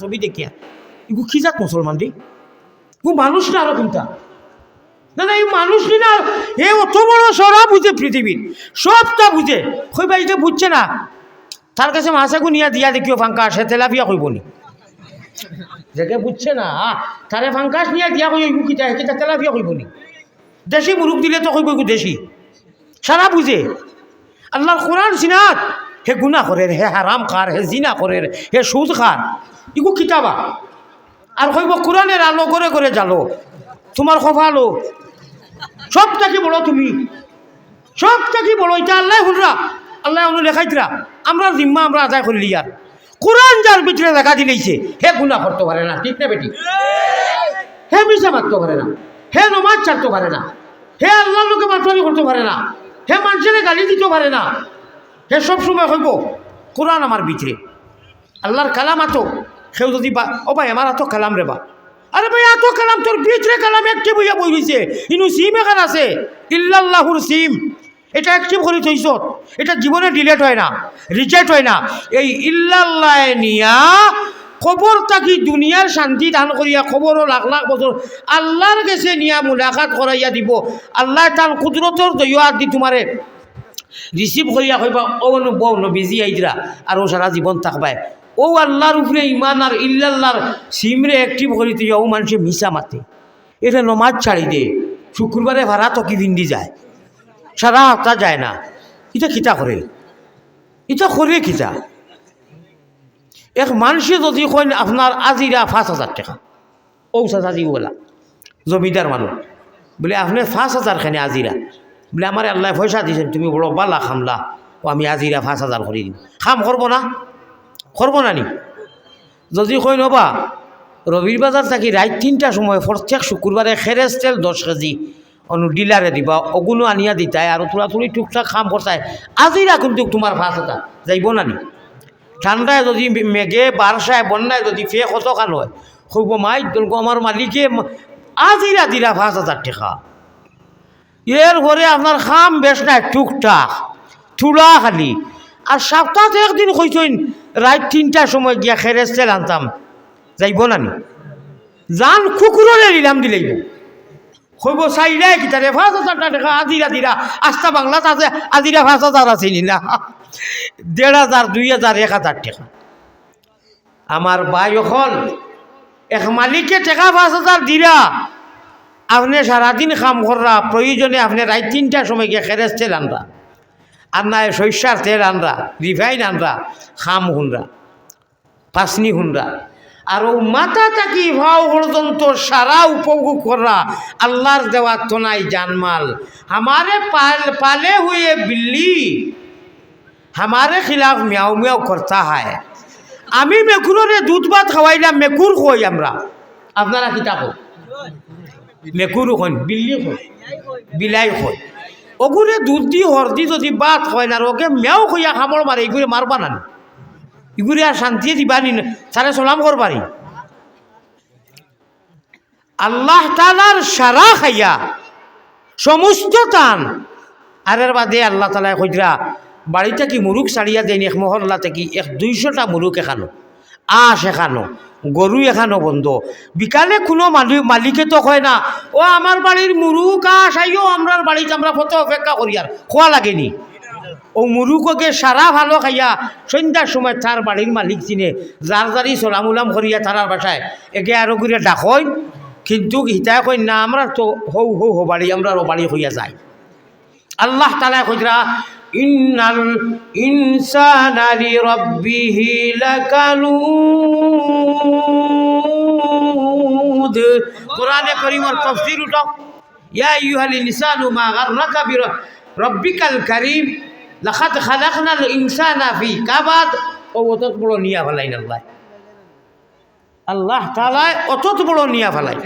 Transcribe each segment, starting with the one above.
ছবি দেখিয়া। এগু কি যাক মুসলমান দি গু মানুষ না আরও কোনটা? না না, এই মানুষ নি না এ অত বড় সরা বুঝে পৃথিবীর সবটা বুঝে কইবা এটা বুঝছে না? তার কাছে মাছাগু নিয়া দিয়া দেখিও ফাঙ্কা সে তেলাপিয়া কইব নি? যেকে বুঝছে না তারে ফাঙ্কাস নিয়া দিয়া কই এগু কিতা কিতা তেলাপিয়া কইব নি? দেশি মুরুখ দিলে তো কইব দেশি। সারা বুঝে আল্লাহর কোরআন সিনাত হে গুনা করে হে হারাম খার, হে জিনা করে হে সুদ খার। ইগু কিতাবা? আর কইব, কোরআনের আলো করে করে জালো তোমার খোফা আলো সবটা কি বলো তুমি? সবটা কি বলো? এটা আল্লাহ শুনরা আল্লাহ অনু লেখাইতরা আমরা জিম্মা, আমরা আদায় করি লিয়ার। কোরআন যার ভিতরে দেখা দিলেইছে হে গুনা করতে পারে না, ঠিক না বেটি? হে মিশা মারতে পারে না, হে নমাজ ছাড়তে পারে না, হে আল্লাহ লোকে মাতলামি করতে পারে না, হে মানুষের গালি দিতে পারে না হে সব সময় হইব, কোরআন আমার ভিতরে আল্লাহর কালাম আতো, সেও যদি বা ও ভাই, আমার এত কালাম রে বা। আরে ভাই এত কালাম, তোর ভিতরে কালাম একটি বইয়া বই হয়েছে ইনু সিম এখান আছে। ইল্লাল্লাহুর সিম। এটা অ্যাক্টিভ করে থইছ এটা জীবনে ডিলেট হয় না রিজেক্ট হয় না। এই ইল্লাল্লাহ নিয়া খবর থাকি দুনিয়ার শান্তি দান করিয়া খবরও লাখ লাখ বছর আল্লাহর কাছে নিয়া মুলাকাত করাইয়া দিব। আল্লাহ তার কুদরতর দৈয়াত দি তোমারে। রিসিভ করিয়া কইবা, ও বউ নবীজি আইদরা আর ও সারা জীবন থাকবাই ও আল্লাহর উপরে ইমান আর ইল্লাল্লাহর সিমরে অ্যাক্টিভ করি তুই ও মানুষে মিশা মাতে। এটা নমাজ ছাড়ি দে, শুক্রবারে ভাড়া তকি বিন্দি যায়? সারা হপ্তাহ যায় না। এটা খিতা করে? এটা করে খিতা এক মানুষে যদি কইন আপনার আজিরা পাঁচ হাজার টাকা ও সাজি বলা, জমিদার মানুষ বলে, আপনি পাঁচ হাজার খানে আজিরা। বলে আমার আল্লাহ পয়সা দিয়েছেন তুমি বড় বালা খামলা। ও আমি আজিরা পাঁচ হাজার করে দিম। খাম করব না? করব না নি? যদি কই নবা, রবির বাজার থাকি রাত তিনটার সময়, প্রত্যেক শুক্রবারে খেরেজ তেল দশ কেজি। অনু ডিলারে দিবা, অগুনো আনিয়া দিতাই আর তোরা তুলি টুকটাক খাম করতাই আজিরা কিন্তু তোমার ফাঁস এটা যাইব না নি? ঠান্ডায় যদি মেঘে বারসায় বন্যায় যদি ফে কত কাল হয় হইব মাই আমার মালিকে আজিরা দিলা পাঁচ হাজার টাকা। এর ঘরে আপনার খাম বেশ নাই, টুকটাক থুলা খালি। আর সপ্তাহে একদিন কইসইন রাত তিনটার সময় গিয়া খেরেজ তেল আনতাম। যাইব নানি জান কুকুররে নিলাম দিলেইব হইব চাইলাই কি তারে পাঁচ হাজার টাকা আজিরা দিরা আস্তা বাংলাত আছে আজিরা পাঁচ হাজার আছে না দেড় হাজার, দুই হাজার, এক হাজার টাকা। আমার ভাই এখন এক মালিকে টাকা পাঁচ হাজার দিরা। আপনি সারাদিন খাম কররা, প্রয়োজনে আপনি রাত তিনটার সময় গিয়ে খেরেস তেল আনরা। আর না শস্যার তেল আনরা, রিফাইন আনরা, খাম হুনরা পাসনি হুনরা। আর ও মাথা তাকি ভাও পর্যন্ত সারা উপভোগ করা আল্লাহর দেওয়া তোনাই জানমাল। আমারে পাল, পালে হয়ে বিল্লি। আমারে খিলাফ মিয়াও মিয়াও করতা হয়। আমি মেকুরে দুধ ভাত খাওয়াইলাম, মেকুর খোয়াই আমরা? আপনারা কিতাব মেকুর কইন বিল্লি কই বিলাই কই ওগুরে দুধ হরদি যদি ভাত হয় না আর ওকে মেও কইয়া খামড় মারে এগুলো মারবা না এগুলি আর শান্তিয়ে দিবানি সারে সালাম করবানি আল্লাহ তালার সারা খাইয়া, সমস্ত টান। আরের বাদে আল্লাহ তালা কইরা বাড়িতে কি মুরুখ ছাড়িয়া দেন এক মহল্লা থেকে এক দুইশোটা মুরুখ এখানো, আঁশ এখানো। গরু এখানো বন্ধ। বিকালে কোনো মালিক মালিকে তো কয় না ও আমার বাড়ির মুরুখ আঁশ আইও আমরার বাড়িতে আমরা কত অপেক্ষা করি আর খোয়া লাগেনি ও মুরুককে সারা ভালো খাইয়া সন্ধ্যার সময় তার বাড়ির মালিক চিনে যার যারি সলামুলাম করিয়া তারার বাসায়। একে আরও করে ডাকই, কিন্তু হিতায় কই না আমরা তো হৌ হৌ হো বাড়ি আমরা ও বাড়ি হইয়া যাই আল্লাহ তালা কইরা ইন্নাল ইনসানা লিরাব্বিহি লাকানুদ কোরআনে করিমের তাফসীর উঠাও ইয়া আইয়ুহাল ইনসানু মা গাররাকা বিরাব্বিকাল কারীম লাখাত খালাকনাল ইনসানা ফি কাবাদ ও অত বড় নিয়া ফেলাইন আল্লাহ আল্লাহ তালায় অত বড় নিয়া ফেলাই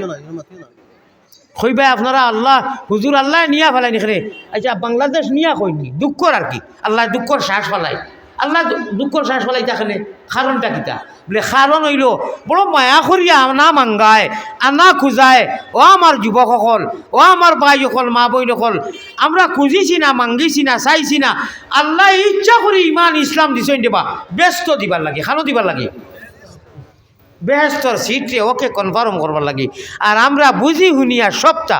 কইবাই আপনারা আল্লাহ, হুজুর আল্লাহ নিয়া ফেলাই নিখানে আচ্ছা বাংলাদেশ নিয়া কইনি, দুঃখর আর কি। আল্লাহ দুঃখর শ্বাস ফেলাই আল্লাহ দুঃখর শ্বাস ফেলাই তাখানে কারণটা কিতা বলে, কারণ হইল, বড় মায়া করিয়া আনা মাঙ্গায়, আনা খুঁজায়, ও আমার যুবকসকল, ও আমার ভাইসকল, মা বইনসকল আমরা খুঁজিছি না, মাঙ্গিছি না, চাইছি না। আল্লাহ ইচ্ছা করে ইমান, ইসলাম দিছেন দেবা, ব্যস্ত দিবার লাগে, খানো দিবার লাগে। বেহেস্তর সিটরে ওকে কনফার্ম করবার লাগি। আর আমরা বুঝি শুনিয়া সবটা।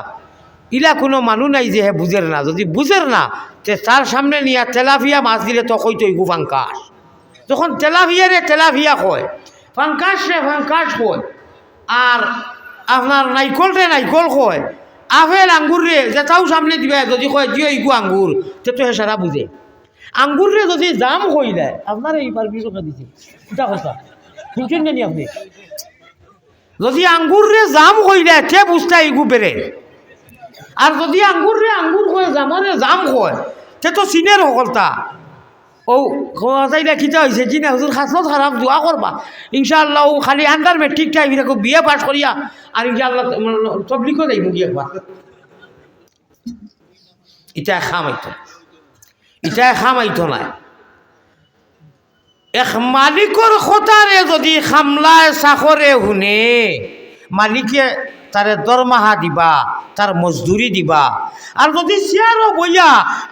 ইলা কোনো মানুষ নাই যে হে বুঝের না। যদি বুঝের না, তে তার সামনে নিয়া তেলাভিয়া মাছ দিলে তো কইতো ইগু ফাঙ্কাস যখন তেলাফিয়ারে তেলাভিয়া কয় ফাঙ্কাস রে ফাঙ্কাস কয়, আর আপনার নাইকল রে নাইকল কয়, আপেল আঙ্গুর রে যেটাও সামনে দিবে, যদি কয় জিও ইগু আঙ্গুর, তে তো হে সারা বুঝে। আঙ্গুর রে যদি জাম হই দেয় আপনার এই পারমিশনটা দিছে। এটা কথা। শুনছেন নি আপনি যদি আঙ্গুর রে জাম হই দেয় তে বুঝতে ইগু বেড়ে আর যদি আঙ্গুর রে আঙ্গুর কয় জামরে জাম কয় তে তো চিনের সকলতা ও তাইলে কিতা হয়েছে কি না হুজুর খাসলত খারাপ দোয়া করবা ইনশাআল্লাহ ও খালি আন্দার মেট্রিক টাইম এরকম বিয়ে পাস করিয়া আর ইনশাআল্লাহ তবলিকও যাইব গিয়ে একবার ইটা খামাইতো ইটা খামাইতো নাই এক মালিকর খতারে যদি খামলায় চাকরে শুনে মালিকে তারে দরমাহা দিবা, তার মজদুরি দিবা। আর যদি চেয়ারও বইয়া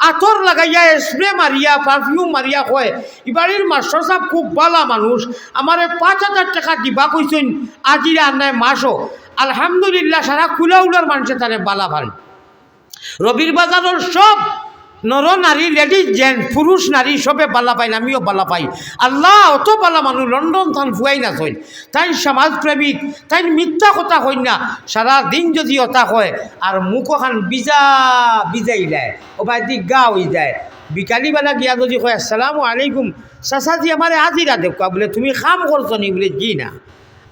আতর লাগাইয়া স্প্রে মারিয়া পারফিউম মারিয়া কয় ইবাড়ির মাস্টার সাহেব খুব বালা মানুষ, আমারে পাঁচ হাজার টাকা দিবা কইছেন আজি আন্নায় মাসও। আলহামদুলিল্লাহ, সারা খুলা উলার মানুষে তারে বালা ভালো রবির বাজারের সব নর নারী লেডিজ জেন্ট পুরুষ নারী, সবে বালা পাই আমিও বালা পাই। আল্লাহ অত বালা মানুষ, লন্ডন থান ফুয়াই না থইন তাই সমাজপ্রেমিক, তাই মিথ্যা কথা হই না। সারা দিন যদি অতা হয় আর মুখ খান বিজা, বিজাই দেয় ও বাইদি গা হয়ে যায় বিকালিবেলা গিয়া যদি কয়, আসসালামু আলাইকুম চাচাজি আমার হাজিরা দেখুয়া বলে, তুমি কাম করছ নি? বলে, জি না।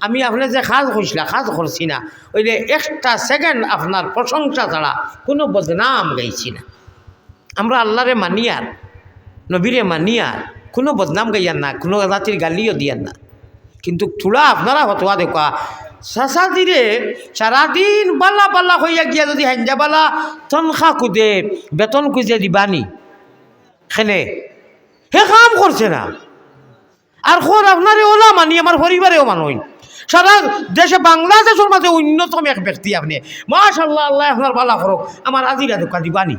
আমি আপনার যে কাজ করছিলাম কাজ করছি না। ওইলে একটা সেকেন্ড আপনার প্রশংসা ছাড়া কোনো বদনাম গাইছি না। আমরা আল্লাহরে মানি আর নবীরে মানি আর কোনো বদনাম গাইয়ার না, কোনো জাতির গালিও দিয়ার না। কিন্তু থোড়া আপনারা হতোয়া দেখা চাচা দিরে সারাদিন বালা বালা হইয়া গিয়া যদি হাঞ্জা বালা, তনখা কুদে বেতন খুঁজে দিবানি। খেনে হে কাম করছে না। আর খোর আপনারে ওলা মানি, আমার পরিবারেও মানুষ সারা দেশে বাংলাদেশের মাঝে অন্যতম এক ব্যক্তি আপনি। মাশাল্লাহ আল্লাহ আপনার বালা করুক, আমার আজিরা দোকান দিবানি।